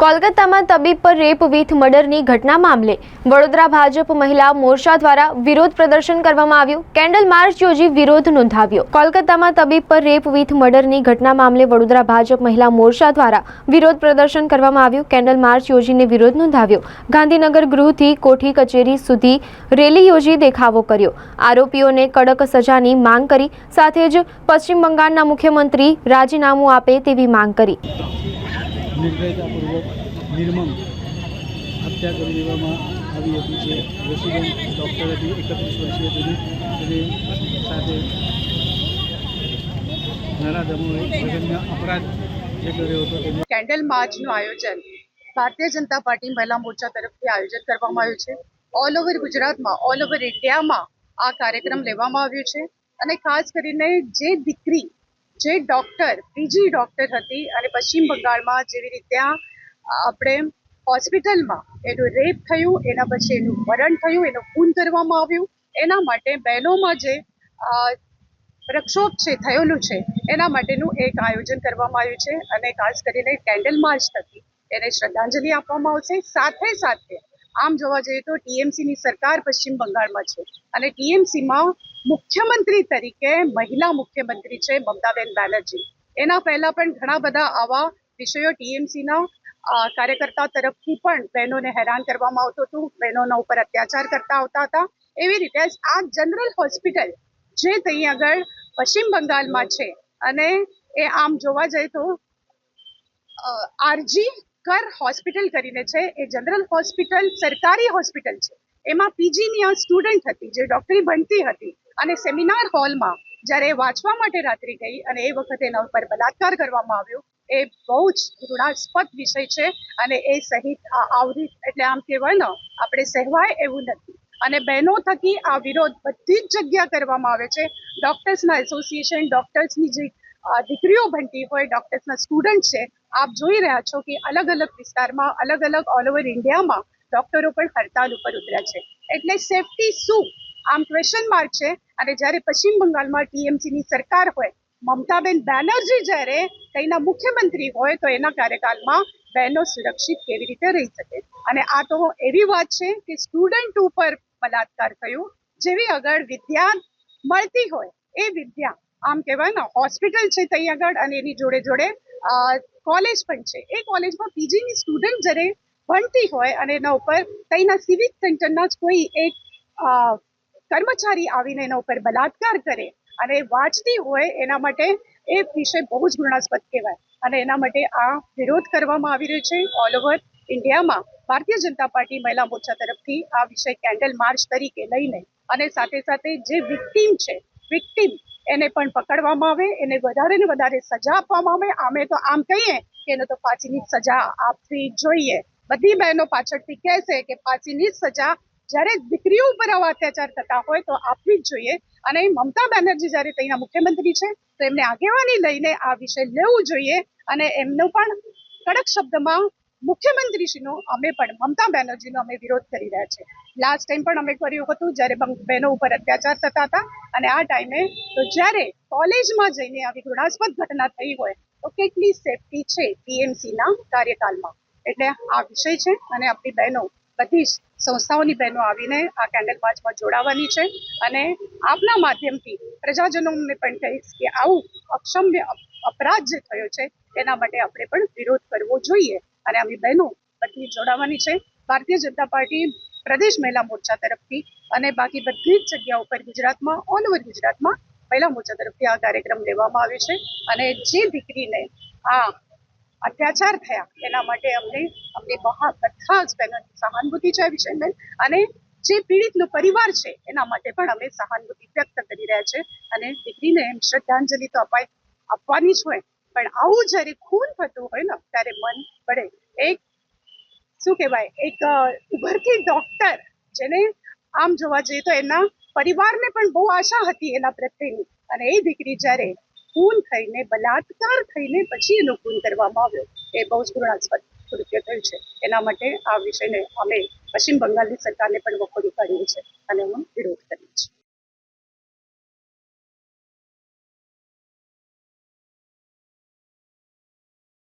કોલકાતામાં તબીબ પર રેપ વિથ મર્ડરની ઘટના મામલે વડોદરા ભાજપ મહિલા મોરચા દ્વારા વિરોધ પ્રદર્શન કરવામાં આવ્યું. કેન્ડલ માર્ચ યોજી વિરોધ નોંધાવ્યો. કોલકાતામાં તબીબ પર રેપ વિથ મર્ડરની ઘટના મામલે વડોદરા ભાજપ મહિલા મોરચા દ્વારા વિરોધ પ્રદર્શન કરવામાં આવ્યું. કેન્ડલ માર્ચ યોજીને વિરોધ નોંધાવ્યો. ગાંધીનગર ગૃહથી કોઠી કચેરી સુધી રેલી યોજી દેખાવો કર્યો. આરોપીઓને કડક સજાની માંગ કરી, સાથે જ પશ્ચિમ બંગાળના મુખ્યમંત્રી રાજીનામું આપે તેવી માંગ કરી. નિર્દયતાપૂર્વક નિર્મમ હત્યા કરી દેવામાં આવી હતી જે રેસિડેન્ટ ડૉક્ટર હતી, એકત્રીસ વર્ષીય હતી તેની સાથે નરાધમોએ જગન્ય અપરાધ જે કર્યો હતો કેન્ડલ માર્ચનું આયોજન. ભારતીય જનતા પાર્ટી મહિલા મોરચા તરફથી આયોજન કરવામાં આવ્યું છે. ઓલ ઓવર ગુજરાતમાં ઓલ ઓવર ઇન્ડિયામાં આ કાર્યક્રમ લેવામાં આવ્યો છે. અને ખાસ કરીને જે દીકરી જે ડૉક્ટર બીજી ડૉક્ટર હતી અને પશ્ચિમ બંગાળમાં જેવી રીતે આપણે હોસ્પિટલમાં એનું રેપ થયું, એના પછી એનું મરણ થયું, એનું ખૂન કરવામાં આવ્યું. એના માટે બહેનોમાં જે પ્રક્ષોભ છે, થયેલું છે, એના માટેનું એક આયોજન કરવામાં આવ્યું છે અને ખાસ કરીને કેન્ડલ માર્ચ થકી એને શ્રદ્ધાંજલિ આપવામાં આવશે. સાથે સાથે આમ જોવા જઈએ તો ટીએમસીની સરકાર પશ્ચિમ બંગાળમાં છે અને ટીએમસીમાં મુખ્યમંત્રી તરીકે મહિલા મુખ્યમંત્રી છે મમતાબેન બેનર્જી. એના પહેલા પણ ઘણા બધા આવા વિષયો ટીએમસીના કાર્યકર્તા તરફથી પણ બહેનોને હેરાન કરવામાં આવતું હતું. બહેનોના ઉપર અત્યાચાર કરતા આવતા હતા. એવી રીતે આ જનરલ હોસ્પિટલ જે ત્યાં આગળ પશ્ચિમ બંગાળમાં છે અને એ આમ જોવા જઈએ તો આરજી કર હોસ્પિટલ કરીને છે. એ જનરલ હોસ્પિટલ, સરકારી હોસ્પિટલ છે. એમાં પીજીની સ્ટુડન્ટ હતી, જે ડૉક્ટરી ભણતી હતી અને સેમિનાર હોલમાં જ્યારે વાંચવા માટે રાત્રિ ગઈ અને એ વખતે એના ઉપર બલાત્કાર કરવામાં આવ્યો, એ બહુ જ ઘૃણાસ્પદ વિષય છે અને એ સહિત આવરી, એટલે આમ કહેવાય ને, આપણે સહેવાય એવું નથી. અને બહેનો થકી આ વિરોધ બધી જ જગ્યા કરવામાં આવે છે. ડોક્ટર્સના એસોસિએશન ડોક્ટર્સની જે દીકરીઓ ભણતી હોય ડોક્ટર્સના સ્ટુડન્ટ છે, આપ જોઈ રહ્યા છો કે અલગ અલગ વિસ્તારમાં અલગ અલગ ઓલ ઓવર ઇન્ડિયામાં ડોક્ટરો પણ હડતાલ ઉપર ઉતર્યા છે. એટલે સેફટી શું? આમ ક્વેશ્ચન માર્ક છે. અને જ્યારે પશ્ચિમ બંગાળમાં ટીએમસીની સરકાર હોય, મમતાબેન બેનર્જી જ્યારે કઈના મુખ્યમંત્રી હોય, તો એના કાર્યકાળમાં બહેનો સુરક્ષિત કેવી રીતે રહી શકે? અને આ તો એવી વાત છે કે સ્ટુડન્ટ ઉપર બલાત્કાર થયો, જેવી આગળ વિદ્યા મળતી હોય, એ વિદ્યા, આમ કહેવાય ને હોસ્પિટલ છે ત્યાં આગળ અને એની જોડે જોડે કોલેજ પણ છે. એ કોલેજમાં પીજીની સ્ટુડન્ટ જ્યારે ભણતી હોય અને એના ઉપર ત્યાંના સિવિક સેન્ટરના જ કોઈ એક કર્મચારી આવીને એના ઉપર બલાત્કાર કરે અને વાંચતી હોય એના માટે એ વિષય બહુ જ ઘૃણાસ્પદ કહેવાય. અને એના માટે આ વિરોધ કરવામાં આવી રહ્યો છે ઓલ ઓવર ઇન્ડિયામાં. ભારતીય જનતા પાર્ટી મહિલા મોરચા તરફથી આ વિષય કેન્ડલ માર્ચ તરીકે લઈને અને સાથે સાથે જે વિક્ટીમ છે વિક્ટીમ એને પણ પકડવામાં આવે, એને વધારે ને વધારે સજા આપવામાં આવે. અમે તો આમ કહીએ કે એને તો ફાંસીની સજા આપવી જોઈએ. બધી બહેનો પાછળથી કહેશે કે ફાંસીની સજા જ્યારે દીકરીઓ ઉપર આવા અત્યાચાર થતા હોય તો આપવી જ જોઈએ. અને મમતા બેનર્જી જ્યારે ત્યાંના મુખ્યમંત્રી છે, તો એમને આગેવાની લઈને આ વિષય લેવું જોઈએ. અને એમનો પણ કડક શબ્દમાં મુખ્યમંત્રીશ્રીનો, અમે પણ, મમતા બેનર્જીનો અમે વિરોધ કરી રહ્યા છે લાસ્ટ ટાઈમ પણ અમે કર્યું હતું, જ્યારે બહેનો ઉપર અત્યાચાર થતા હતા. અને આ ટાઈમે તો જ્યારે કોલેજમાં જઈને આવી ઘૃણાસ્પદ ઘટના થઈ હોય, તો કેટલી સેફટી છે ટીએમસીના કાર્યકાળમાં એટલે આ વિષય છે અને આપણી બહેનો, બધી જ સંસ્થાઓની બહેનો આવીને આ કેન્ડલ માર્ચમાં જોડાવાની છે અને આપના માધ્યમથી પ્રજાજનોને પણ કહીશ કે આવું અક્ષમ્ય અપ- અપરાધ જે થયો છે એના માટે આપણે પણ વિરોધ કરવો જોઈએ અને આમની બહેનો બધી જોડાવાની છે. ભારતીય જનતા પાર્ટી પ્રદેશ મહિલા મોરચા તરફથી અને બાકી બધી જ જગ્યા ઉપર ગુજરાતમાં, ઓલ ઓવર ગુજરાતમાં મહિલા મોરચા તરફથી આ કાર્યક્રમ લેવામાં આવ્યો છે અને જે દીકરીને આ અત્યાચાર થયા. એના માટે અમને અમને બધા જ બહેનોની સહાનુભૂતિ છે વિષયમાં અને જે પીડિતનો પરિવાર છે, એના માટે પણ અમે સહાનુભૂતિ વ્યક્ત કરી રહ્યા છે. અને દીકરીને એમ શ્રદ્ધાંજલિ તો અપાય, આપવાની જ હોય. પણ આવું જ્યારે ખૂન થતું હોય ને, ત્યારે મન પડે. એક, શું કહેવાય? એક ઉભરતી ડોક્ટર જેને આમ જોવા જઈએ તો એના પરિવારને પણ બહુ આશા હતી એના પ્રત્યેની. અને એ દીકરી જ્યારે ખૂન થઈને, બલાત્કાર થઈને પછી એનો ખૂન કરવામાં આવ્યો. એ બહુ જ ઘૃણાસ્પદ કૃત્ય થયું છે. એના માટે આ વિષયને અમે પશ્ચિમ બંગાળની સરકારને પણ વખોડી કાઢીએ છીએ અને એનો વિરોધ કરીએ છીએ.